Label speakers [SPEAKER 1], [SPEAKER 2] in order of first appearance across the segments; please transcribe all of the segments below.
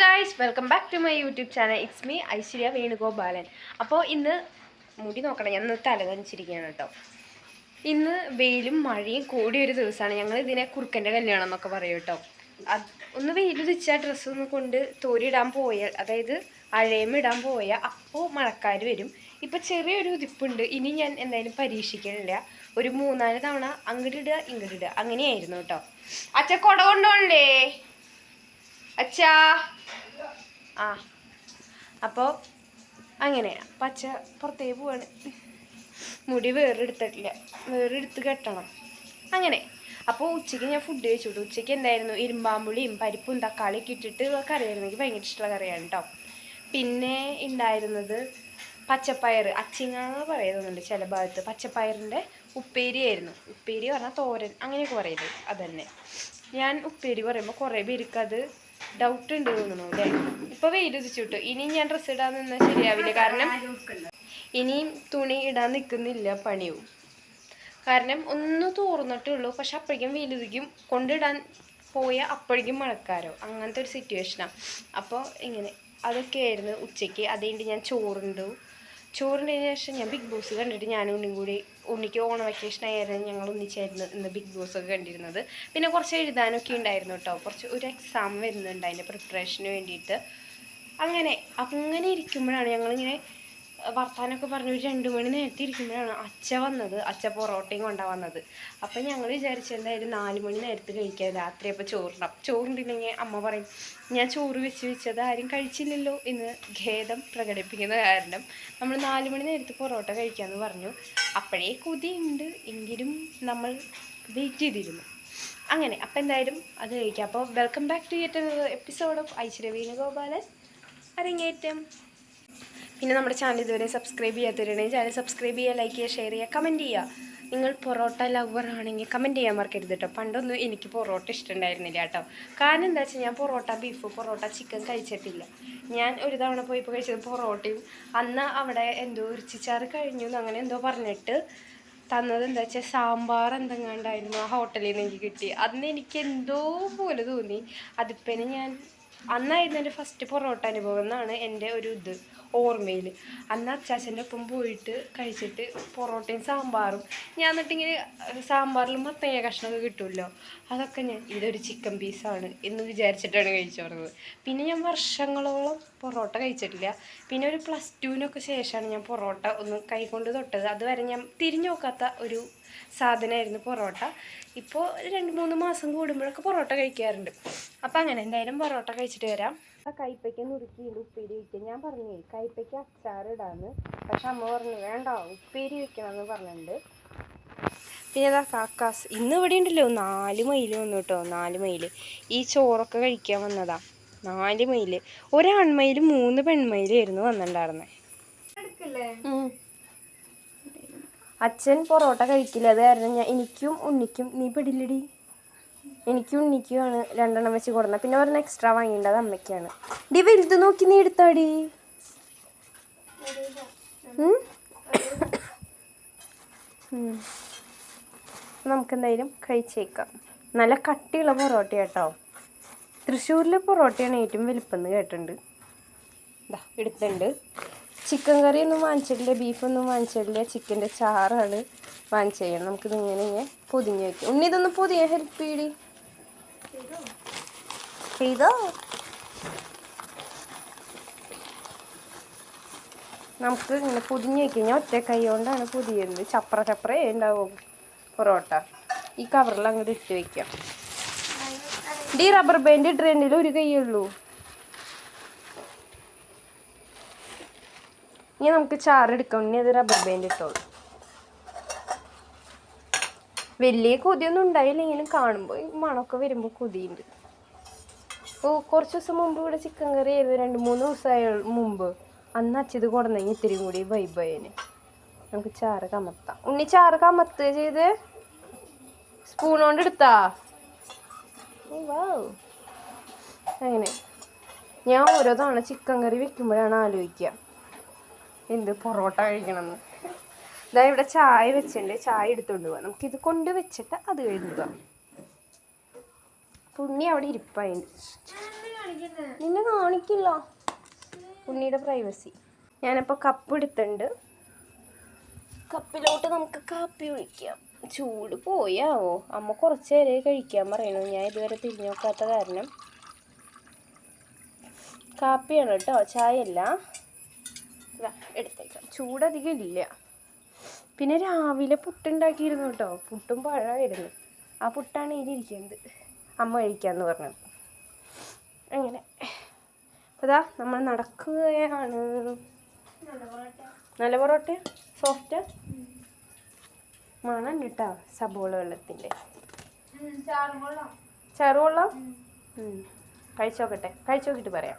[SPEAKER 1] Guys welcome back to my YouTube channel it's me Aishwarya Venugopalan അപ്പോൾ ഇന്ന് മുടി നോക്കണം ഞാൻ ഇന്ന് തല നനച്ചിരിക്കുകയാണ് കേട്ടോ. ഇന്ന് വെയിലും മഴയും കൂടിയ ഒരു ദിവസമാണ്. ഞങ്ങൾ ഇതിനെ കുറുക്കന്റെ കല്യാണം എന്നൊക്കെ പറയും കേട്ടോ. അത് ഒന്ന് വെയിൽ ഉദിച്ച ഡ്രസ്സ് ഒന്ന് കൊണ്ട് തോരിയിടാൻ പോയാൽ അതായത് അഴയമിടാൻ പോയാൽ അപ്പോൾ മഴക്കാർ വരും. ഇപ്പോൾ ചെറിയൊരു ഉതിപ്പുണ്ട് ഇനി ഞാൻ എന്തായാലും പരീക്ഷിക്കണില്ല. ഒരു മൂന്നാൽ തവണ അങ്ങോട്ടിടുക ഇങ്ങോട്ടിടുക അങ്ങനെയായിരുന്നു കേട്ടോ. അച്ഛ കൊട കൊണ്ടോണ്ടേ അച്ഛാ. ആ അപ്പോൾ അങ്ങനെയാണ് അപ്പം അച്ഛ പുറത്തേക്ക് പോവാണ്. മുടി വേറെ വേറെടുത്ത് കെട്ടണം. അങ്ങനെ. അപ്പോൾ ഉച്ചയ്ക്ക് ഞാൻ ഫുഡ് കഴിച്ചുവിട്ടു ഉച്ചയ്ക്ക് എന്തായിരുന്നു? ഇരുമ്പാമ്പുളിയും പരിപ്പും തക്കാളിയൊക്കെ ഇട്ടിട്ട് കറിയായിരുന്നു. എനിക്ക് ഭയങ്കര ഇഷ്ടമുള്ള കറിയാണ് കേട്ടോ പിന്നെ ഉണ്ടായിരുന്നത് പച്ചപ്പയർ അച്ചിങ്ങ പറയുന്നുണ്ട് ചില ഭാഗത്ത്. പച്ചപ്പയറിന്റെ ഉപ്പേരി ആയിരുന്നു. ഉപ്പേരി പറഞ്ഞാൽ തോരൻ. അങ്ങനെയൊക്കെ പറയുന്നത് അതന്നെ. ഞാൻ ഉപ്പേരി പറയുമ്പോൾ കുറേ പേർക്ക് അത് ഡൗട്ട് ഉണ്ട് തോന്നുന്നു അല്ലേ? ഇപ്പൊ വെയിൽ ഉദിച്ചു കിട്ടും. ഇനി ഞാൻ ഡ്രസ്സ് ഇടാൻ നിന്നാൽ ശരിയാവില്ല. കാരണം ഇനിയും തുണി ഇടാൻ നിൽക്കുന്നില്ല പണിയും. കാരണം ഒന്ന് തോർന്നിട്ടേ ഉള്ളൂ. പക്ഷെ അപ്പോഴേക്കും വെയിലുദിക്കും കൊണ്ടിടാൻ പോയ അപ്പോഴേക്കും മഴക്കാരോ അങ്ങനത്തെ ഒരു സിറ്റുവേഷനാണ് അപ്പോൾ ഇങ്ങനെ അതൊക്കെ ആയിരുന്നു ഉച്ചയ്ക്ക്. അതുകൊണ്ട് ഞാൻ ചോറുണ്ടു. ചോറിന്റെ ശേഷം ഞാൻ ബിഗ് ബോസ് കണ്ടിട്ട് ഞാനും കൂടി ഉണ്ണിക്ക് ഓണ വെക്കേഷൻ ആയിരുന്നു ഞങ്ങൾ ഒന്നിച്ചായിരുന്നു ഇന്ന് ബിഗ് ബോസ് ഒക്കെ കണ്ടിരുന്നത്. പിന്നെ കുറച്ച് എഴുതാനൊക്കെ ഉണ്ടായിരുന്നു കേട്ടോ. കുറച്ച് ഒരു എക്സാം വരുന്നുണ്ട് അതിന്റെ പ്രിപ്പറേഷന് വേണ്ടിയിട്ട്. അങ്ങനെ അങ്ങനെ ഇരിക്കുമ്പോഴാണ് ഞങ്ങളിങ്ങനെ വർത്താനൊക്കെ പറഞ്ഞ് ഒരു രണ്ട് മണി നേരത്തെ ഇരിക്കുമ്പോഴാണ് അച്ഛ വന്നത്. അച്ഛ പൊറോട്ടയും കൊണ്ടാണ് വന്നത്. അപ്പം ഞങ്ങൾ വിചാരിച്ചു എന്തായാലും നാല് മണി നേരത്തെ കഴിക്കാം. രാത്രി അപ്പോൾ ചോറുണ്ടാവും ചോറുണ്ടില്ലെങ്കിൽ അമ്മ പറയും ഞാൻ ചോറ് വെച്ച് വെച്ചത് ആരും കഴിച്ചില്ലല്ലോ എന്ന് ഖേദം പ്രകടിപ്പിക്കുന്ന കാരണം നമ്മൾ നാല് മണി നേരത്തെ പൊറോട്ട കഴിക്കാമെന്ന് പറഞ്ഞു. അപ്പോഴേ കൊതിയുണ്ട്. എങ്കിലും നമ്മൾ വെയിറ്റ് ചെയ്തിരുന്നു. അങ്ങനെ അപ്പം എന്തായാലും അത് കഴിക്കാം. അപ്പോൾ welcome back to yet episode of Aishwarya Venugopalan അരങ്ങേറ്റം. പിന്നെ നമ്മുടെ ചാനൽ ഇതുവരെ സബ്സ്ക്രൈബ് ചെയ്യാത്തവരുണ്ടെങ്കിൽ ചാനൽ സബ്സ്ക്രൈബ് ചെയ്യുക ലൈക്ക് ചെയ്യുക ഷെയർ ചെയ്യുക കമന്റ് ചെയ്യുക. നിങ്ങൾ പൊറോട്ട ലവർ ആണെങ്കിൽ കമന്റ് ചെയ്യാൻ മറക്കരുത് കേട്ടോ. പണ്ടൊന്നും എനിക്ക് പൊറോട്ട ഇഷ്ടമുണ്ടായിരുന്നില്ല കേട്ടോ. കാരണം എന്താ വെച്ചാൽ ഞാൻ പൊറോട്ട ബീഫ് പൊറോട്ട ചിക്കൻ കഴിച്ചിട്ടില്ല. ഞാൻ ഒരു തവണ പോയപ്പോൾ കഴിച്ചത് പൊറോട്ടയും. അന്ന് അവിടെ എന്തോ ഉരുച്ചിച്ചാറ് കഴിഞ്ഞു എന്ന് അങ്ങനെ എന്തോ പറഞ്ഞിട്ട് തന്നത് എന്താ വെച്ചാൽ സാമ്പാർ എന്തെങ്ങാണ്ടായിരുന്നു ആ ഹോട്ടലിൽ നിന്ന് എനിക്ക് കിട്ടി. അന്ന് എനിക്ക് എന്തോ പോലെ തോന്നി. അതിപ്പനെ ഞാൻ അന്നായിരുന്നു എന്റെ ഫസ്റ്റ് പൊറോട്ട അനുഭവം എന്നാണ് എന്റെ ഒരു ഇത് ഓർമ്മയിൽ അന്ന് അച്ചാച്ചന്റെ ഒപ്പം പോയിട്ട് കഴിച്ചിട്ട് പൊറോട്ടയും സാമ്പാറും. ഞാൻ എന്നിട്ടിങ്ങനെ സാമ്പാറിൽ മത്തങ്ങ കഷ്ണമൊക്കെ കിട്ടുമല്ലോ അതൊക്കെ ഞാൻ ഇതൊരു ചിക്കൻ പീസാണ് എന്ന് വിചാരിച്ചിട്ടാണ് കഴിച്ചു തുടങ്ങുന്നത് പിന്നെ ഞാൻ വർഷങ്ങളോളം പൊറോട്ട കഴിച്ചിട്ടില്ല. പിന്നെ ഒരു പ്ലസ് ടുവിനൊക്കെ ശേഷമാണ് ഞാൻ പൊറോട്ട ഒന്ന് കൈകൊണ്ട് തൊട്ടത്. അതുവരെ ഞാൻ തിരിഞ്ഞു നോക്കാത്ത ഒരു സാധനമായിരുന്നു പൊറോട്ട. ഇപ്പോൾ രണ്ട് മൂന്ന് മാസം കൂടുമ്പോഴൊക്കെ പൊറോട്ട കഴിക്കാറുണ്ട്. അപ്പം അങ്ങനെ എന്തായാലും പൊറോട്ട കഴിച്ചിട്ട് വരാം. കൈപ്പയ്ക്ക് നുറുക്കിയിട്ട് ഉപ്പേരി വയ്ക്കുക ഞാൻ പറഞ്ഞു കൈപ്പയ്ക്ക് അച്ചാറിടാന്ന് പക്ഷെ അമ്മ പറഞ്ഞു വേണ്ട ഉപ്പേരി വെക്കണമെന്ന് പറഞ്ഞിട്ടുണ്ട്. പിന്നെ അതാ കാക്കാസ് ഇന്ന് ഇവിടെ ഉണ്ടല്ലോ നാല് മൈൽ വന്നു കേട്ടോ നാല് മൈൽ ഈ ചോറൊക്കെ കഴിക്കാൻ വന്നതാ. നാല് മൈൽ ഒരാൺമയിൽ മൂന്ന് പെൺമയിലായിരുന്നു വന്നിട്ടുണ്ടായിരുന്നേ. അച്ഛൻ പൊറോട്ട കഴിക്കില്ല അത് കാരണം ഞാൻ എനിക്കും ഉണ്ണിക്കും നീ പെടില്ലടി. എനിക്കും ഉണ്ണിക്കുമാണ് രണ്ടെണ്ണം വെച്ച് കൊടുന്നത് പിന്നെ ഒരെണ്ണം എക്സ്ട്രാ വാങ്ങിണ്ടത് അമ്മയ്ക്കാണ്. ഡി വലുത് നോക്കി നീ എടുത്താടി. നമുക്കെന്തായാലും. കഴിച്ചേക്കാം. നല്ല കട്ടിയുള്ള പൊറോട്ട കേട്ടോ തൃശ്ശൂരിലെ പൊറോട്ടയാണ് ഏറ്റവും വലിപ്പം കേട്ടിട്ടുണ്ട്. ഇതാ എടുത്തുണ്ട് ചിക്കൻ കറി ഒന്നും വാങ്ങിച്ചിട്ടില്ല ബീഫൊന്നും വാങ്ങിച്ചിട്ടില്ല. ചിക്കന്റെ ചാറാണ് വാങ്ങിച്ചു ചെയ്യണം നമുക്കിത് ഇങ്ങനെ ഇങ്ങനെ പൊതിഞ്ഞ് വയ്ക്കാം ഉണ്ണി ഇതൊന്ന് പൊതിയ. ഹെൽപ്പ് ചെയ്തി ചെയ്തോ? നമുക്ക് ഇങ്ങനെ പൊതിഞ്ഞ് വെക്കാം. ഞാൻ ഒറ്റ കൈ കൊണ്ടാണ് പൊതിയുന്നത്. ചപ്ര ചപ്രേ ഉണ്ടാവും പൊറോട്ട. ഈ കവറിൽ അങ്ങോട്ട് ഇട്ട് വെക്കാം. ഡി റബ്ബർ ബാൻഡ് ട്രെൻഡിൽ ഒരു കൈയേ ഉള്ളൂ. ഇനി നമുക്ക് ചാറ് എടുക്കാം. ഇനി അത് റബ്ബർ ബാൻഡ് ഇട്ടോളൂ. വലിയ കൊതിയൊന്നും ഉണ്ടായില്ലെങ്കിലും കാണുമ്പോൾ മണമൊക്കെ വരുമ്പോൾ കൊതിയുണ്ട്. ഓ കുറച്ച് ദിവസം മുമ്പ് ഇവിടെ ചിക്കൻ കറി ആയിരുന്നു. രണ്ട് മൂന്ന് ദിവസമായ മുമ്പ്. അന്ന് അച്ഛത് കൊടുന്നെങ്കിൽ ഇത്തിരി കൂടി വൈബായന് നമുക്ക് ചാറ് കമത്താം. ഉണ്ണി ചാറ് കമത്ത് ചെയ്ത് സ്പൂൺ കൊണ്ട് എടുത്താ. അങ്ങനെ. ഞാൻ ഓരോ തവണ ചിക്കൻ കറി വെക്കുമ്പോഴാണ് ആലോചിക്കുക. എന്ത് പൊറോട്ട കഴിക്കണമെന്ന്. ഇതാ ഇവിടെ ചായ വെച്ചിട്ടുണ്ട്. ചായ എടുത്തുകൊണ്ട് പോവാം. നമുക്കിത് കൊണ്ട് വെച്ചിട്ട് അത് കഴിഞ്ഞുക പുണ്ണി അവിടെ ഇരിപ്പായി. നിന്നെ കാണി കാണിക്കില്ല. പുണ്ണിയുടെ പ്രൈവസി ഞാനിപ്പോൾ കപ്പ് എടുത്തിട്ടുണ്ട്. കപ്പിലോട്ട് നമുക്ക് കാപ്പി ഒഴിക്കാം ചൂട് പോയാവോ? അമ്മ കുറച്ച് നേരം കഴിക്കാൻ പറയണു. ഞാൻ ഇതുവരെ തിരിഞ്ഞു നോക്കാത്ത കാരണം. കാപ്പിയാണ് കേട്ടോ. ചായ അല്ല ഇതാ എടുത്തേക്കാം. ചൂടധികം ഇല്ല. പിന്നെ രാവിലെ പുട്ടുണ്ടാക്കിയിരുന്നു കേട്ടോ. പുട്ടും പഴമായിരുന്നു. ആ പുട്ടാണ് ഇതിരിക്കുന്നത് അമ്മ കഴിക്കാന്ന് പറഞ്ഞത് അങ്ങനെ. അതാ നമ്മൾ നടക്കുകയാണ്. നല്ല പൊറോട്ട സോഫ്റ്റ് മണം കേട്ടോ സബോള വെള്ളത്തിന്റെ. ചാറുകൊള്ളാം കഴിച്ചോക്കട്ടെ. കഴിച്ചോക്കിട്ട് പറയാം.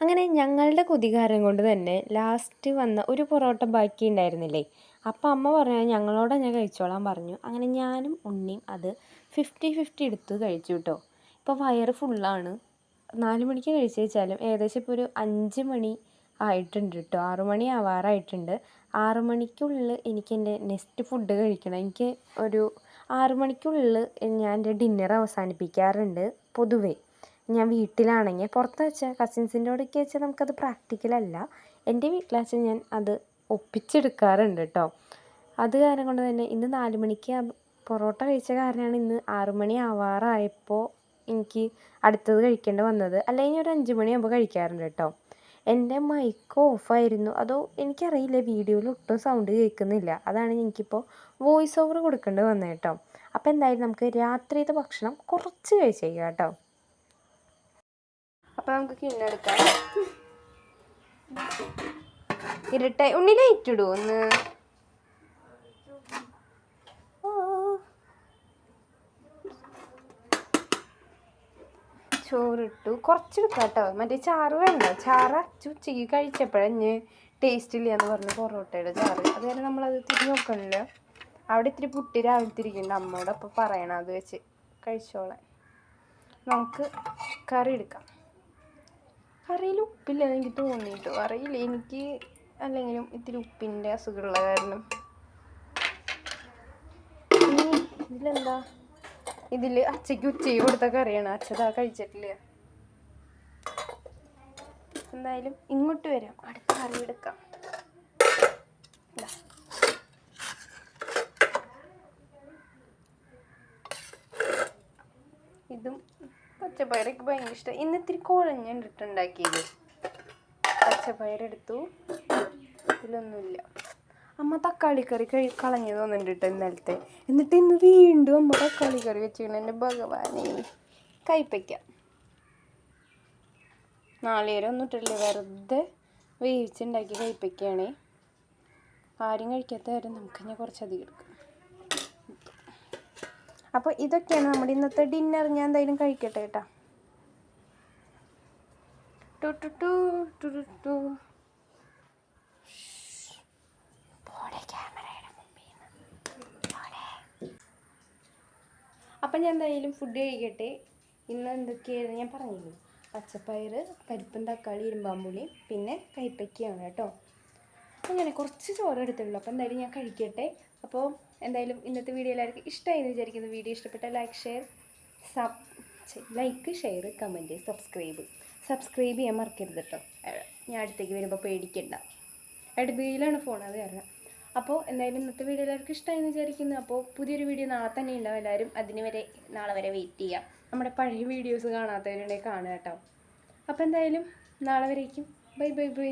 [SPEAKER 1] അങ്ങനെ ഞങ്ങളുടെ കുതികാരം കൊണ്ട് തന്നെ ലാസ്റ്റ് വന്ന ഒരു പൊറോട്ട ബാക്കി ഉണ്ടായിരുന്നില്ലേ? അപ്പോൾ അമ്മ പറഞ്ഞു ഞങ്ങളോട് ഞാൻ കഴിച്ചോളാൻ പറഞ്ഞു. അങ്ങനെ ഞാനും ഉണ്ണിയും അത് ഫിഫ്റ്റി ഫിഫ്റ്റി എടുത്ത് കഴിച്ചു കേട്ടോ ഇപ്പോൾ വയറ് ഫുള്ളാണ് നാല് മണിക്ക് കഴിച്ചു വെച്ചാലും ഏകദേശം ഇപ്പോൾ ഒരു അഞ്ച് മണി ആയിട്ടുണ്ട് കേട്ടോ ആറു മണി ആവാറായിട്ടുണ്ട്. ആറു മണിക്കുള്ളിൽ എനിക്ക് എന്റെ നെക്സ്റ്റ് ഫുഡ് കഴിക്കണം. എനിക്ക് ഒരു ആറു മണിക്കുള്ളിൽ ഞാൻ എന്റെ ഡിന്നർ അവസാനിപ്പിക്കാറുണ്ട് പൊതുവേ. ഞാൻ വീട്ടിലാണെങ്കിൽ പുറത്ത് വെച്ചാൽ കസിൻസിന്റെ കൂടെയൊക്കെ വെച്ചാൽ നമുക്കത് പ്രാക്ടിക്കലല്ല എന്റെ വീട്ടിൽ വെച്ചാൽ ഞാൻ അത് ഒപ്പിച്ചെടുക്കാറുണ്ട് കേട്ടോ അത് കാരണം കൊണ്ട് തന്നെ ഇന്ന് നാല് മണിക്ക് പൊറോട്ട കഴിച്ച കാരണമാണ് ഇന്ന് ആറു മണി ആവാറായപ്പോൾ എനിക്ക് അടുത്തത് കഴിക്കേണ്ടി വന്നത്. അല്ലെങ്കിൽ ഒരു അഞ്ച് മണിയാകുമ്പോൾ കഴിക്കാറുണ്ട് കേട്ടോ എന്റെ മൈക്ക് ഓഫായിരുന്നു അതോ എനിക്കറിയില്ല വീഡിയോയിൽ ഒട്ടും സൗണ്ട് കേൾക്കുന്നില്ല. അതാണ് എനിക്കിപ്പോൾ വോയിസ് ഓവർ കൊടുക്കേണ്ടി വന്നത് കേട്ടോ അപ്പോൾ എന്തായാലും നമുക്ക് രാത്രിയത്തെ ഭക്ഷണം കുറച്ച് കഴിച്ചേക്കാം കേട്ടോ അപ്പോൾ നമുക്ക് കിണ്ണെടുക്കാം ഇരുട്ടായി ഉണ്ണി ഒന്ന്. ചോറിട്ടു. കുറച്ചെടുക്കാം കേട്ടോ. മറ്റേ ചാറ് വേണ്ട? ചാറ് അച്ചു ഉച്ചയ്ക്ക് കഴിച്ചപ്പോഴഞ്ഞ് ടേസ്റ്റ് ഇല്ല എന്ന് പറഞ്ഞു പൊറോട്ടയുടെ ചാറ്. അതുവരെ നമ്മളത് തിരിഞ്ഞ് നോക്കണില്ല. അവിടെ ഇത്തിരി പുട്ടി രാവിലെ ഇരിക്കുന്നുണ്ട് അമ്മയോട് അപ്പോൾ പറയണം അത് വെച്ച്. കഴിച്ചോളാൻ. നമുക്ക് കറി എടുക്കാം. കറിയിൽ ഉപ്പില്ലെന്ന് എനിക്ക് തോന്നിയിട്ടു. അറിയില്ല. എനിക്ക് അല്ലെങ്കിലും ഇത്തിരി ഉപ്പിന്റെ അസുഖമുള്ള കാരണം. ഇതിലെന്താ? ഇതിൽ അച്ഛയ്ക്ക് ഉച്ചയ്ക്ക് കൊടുത്ത കറിയാണ്. അച്ഛതാ കഴിച്ചിട്ടില്ല. എന്തായാലും ഇങ്ങോട്ട് വരാം. അടുത്ത കറി എടുക്കാം. ഇതാ. പച്ചപ്പയറൊക്കെ ഭയങ്കര ഇഷ്ടം. ഇന്ന് ഇത്തിരി കുഴഞ്ഞിട്ടുണ്ടാക്കിയത് പച്ചപ്പയറെടുത്തു തക്കാളി കറി കഴി കളഞ്ഞു തോന്നുന്നുണ്ട് ഇന്നലത്തെ. എന്നിട്ട് ഇന്ന് വീണ്ടും അമ്മ തക്കാളി കറി വെച്ചിരിക്കണം എന്റെ ഭഗവാനെ. കയ്പ്പയ്ക്ക നാളികേരം ഒന്നും ഇട്ടില്ല വെറുതെ വേവിച്ചുണ്ടാക്കി കയ്പ്പയ്ക്കാണേ ആരും കഴിക്കാത്ത കാര്യം നമുക്ക് ഞാൻ കുറച്ചധികം എടുക്കും. അപ്പോൾ ഇതൊക്കെയാണ് നമ്മുടെ ഇന്നത്തെ ഡിന്നർ ഞാൻ എന്തായാലും കഴിക്കട്ടെ കേട്ടോ. To to to to to to. അപ്പം ഞാൻ എന്തായാലും ഫുഡ് കഴിക്കട്ടെ. ഇന്ന് എന്തൊക്കെയായിരുന്നു? ഞാൻ പറഞ്ഞില്ലേ? പച്ചപ്പയർ പരിപ്പും തക്കാളി ഇരുമ്പാമ്പുളി പിന്നെ കൈപ്പക്കിയാണ് കേട്ടോ. അങ്ങനെ കുറച്ച് ചോറ് എടുത്തുള്ളൂ. അപ്പോൾ എന്തായാലും ഞാൻ കഴിക്കട്ടെ. അപ്പോൾ എന്തായാലും ഇന്നത്തെ വീഡിയോ എല്ലാവർക്കും ഇഷ്ടമായി എന്ന് വിചാരിക്കുന്നു. വീഡിയോ ഇഷ്ടപ്പെട്ട like share sub like share comment subscribe subscribe ചെയ്യാൻ മറക്കരുത് കേട്ടോ ഞാൻ അടുത്തേക്ക് വരുമ്പോൾ പേടിക്കണ്ട. അടുപ്പിലാണ് ഫോൺ അത് കാരണം. അപ്പോൾ എന്തായാലും ഇന്നത്തെ വീഡിയോ എല്ലാവർക്കും ഇഷ്ടമായി എന്ന് വിചാരിക്കുന്നു. അപ്പോൾ പുതിയൊരു വീഡിയോ നാളെ തന്നെ ഉണ്ടാവും എല്ലാവരും. അതിന് വരെ നാളെ വരെ വെയിറ്റ് ചെയ്യാം. നമ്മുടെ പഴയ വീഡിയോസ് കാണാത്തവരുണ്ടെങ്കിൽ കാണുക കേട്ടോ അപ്പോൾ എന്തായാലും നാളെ വരേക്കും. Bye bye bye